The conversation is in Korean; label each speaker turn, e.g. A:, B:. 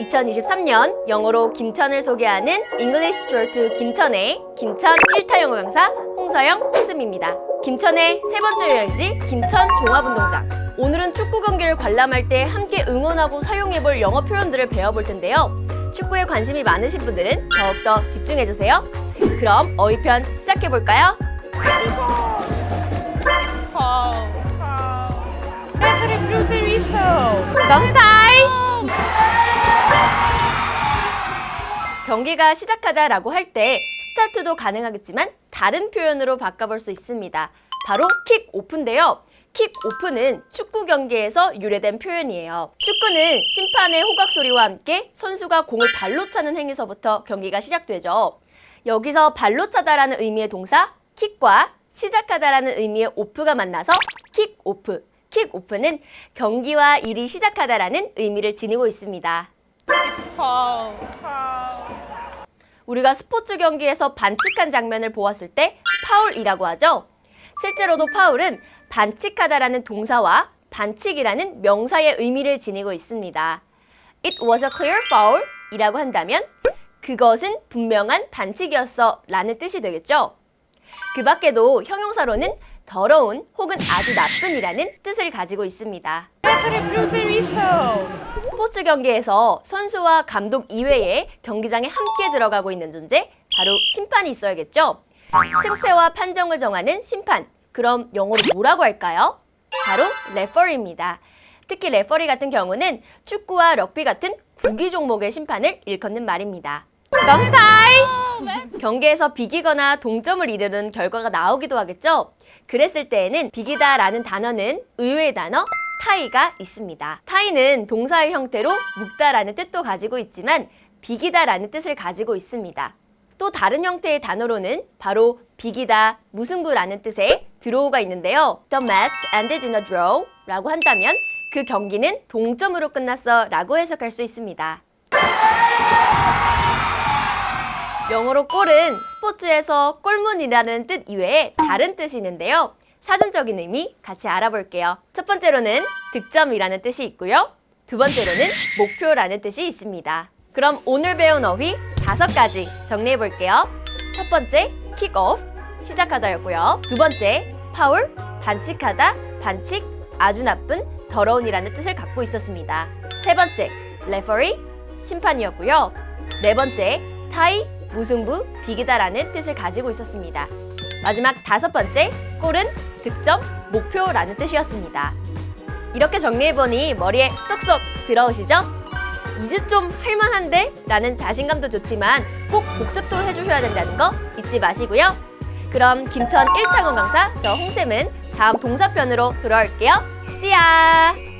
A: 2023년 영어로 김천을 소개하는 English Tour to 김천의 김천 1타 영어 강사 홍서영 홍쌤입니다. 김천의 세 번째 여행지 김천 종합운동장. 오늘은 축구 경기를 관람할 때 함께 응원하고 사용해볼 영어 표현들을 배워볼 텐데요. 축구에 관심이 많으신 분들은 더욱더 집중해주세요. 그럼 어휘편 시작해볼까요?
B: Die.
A: 경기가 시작하다라고 할 때 스타트도 가능하겠지만 다른 표현으로 바꿔볼 수 있습니다. 바로 킥 오프인데요. 킥 오프는 축구 경기에서 유래된 표현이에요. 축구는 심판의 호각 소리와 함께 선수가 공을 발로 차는 행위서부터 경기가 시작되죠. 여기서 발로 차다라는 의미의 동사 킥과 시작하다라는 의미의 오프가 만나서 킥 오프. 킥 오프는 경기와 일이 시작하다라는 의미를 지니고 있습니다.
B: It's. Fall.
A: 우리가 스포츠 경기에서 반칙한 장면을 보았을 때 파울이라고 하죠. 실제로도 파울은 반칙하다라는 동사와 반칙이라는 명사의 의미를 지니고 있습니다. It was a clear foul 이라고 한다면 그것은 분명한 반칙이었어 라는 뜻이 되겠죠. 그 밖에도 형용사로는 더러운 혹은 아주 나쁜 이라는 뜻을 가지고 있습니다. 스 포츠 경기에서 선수와 감독 이외에 경기장에 함께 들어가고 있는 존재, 바로 심판이 있어야겠죠? 승패와 판정을 정하는 심판. 그럼 영어로 뭐라고 할까요? 바로 레퍼리입니다. 특히 레퍼리 같은 경우는 축구와 럭비 같은 구기 종목의 심판을 일컫는 말입니다.
B: Die.
A: 경기에서 비기거나 동점을 이루는 결과가 나오기도 하겠죠. 그랬을 때에는 비기다라는 단어는 의외의 단어 타이가 있습니다. 타이는 동사의 형태로 묵다라는 뜻도 가지고 있지만 비기다라는 뜻을 가지고 있습니다. 또 다른 형태의 단어로는 바로 비기다, 무승부라는 뜻의 드로우가 있는데요. The match ended in a draw 라고 한다면 그 경기는 동점으로 끝났어 라고 해석할 수 있습니다. 영어로 골은 스포츠에서 골문이라는 뜻 이외에 다른 뜻이 있는데요. 사전적인 의미 같이 알아볼게요. 첫 번째로는 득점이라는 뜻이 있고요. 두 번째로는 목표라는 뜻이 있습니다. 그럼 오늘 배운 어휘 다섯 가지 정리해 볼게요. 첫 번째, 킥오프, 시작하다였고요. 두 번째, 파울, 반칙하다, 반칙, 아주 나쁜, 더러운이라는 뜻을 갖고 있었습니다. 세 번째, 레퍼리, 심판이었고요. 네 번째, 타이, 무승부, 비기다라는 뜻을 가지고 있었습니다. 마지막 다섯 번째, 골은 득점, 목표라는 뜻이었습니다. 이렇게 정리해보니 머리에 쏙쏙 들어오시죠? 이제 좀 할만한데? 라는 자신감도 좋지만 꼭 복습도 해주셔야 된다는 거 잊지 마시고요. 그럼 김천 1창원 강사 저 홍쌤은 다음 동사편으로 돌아올게요. 씨야!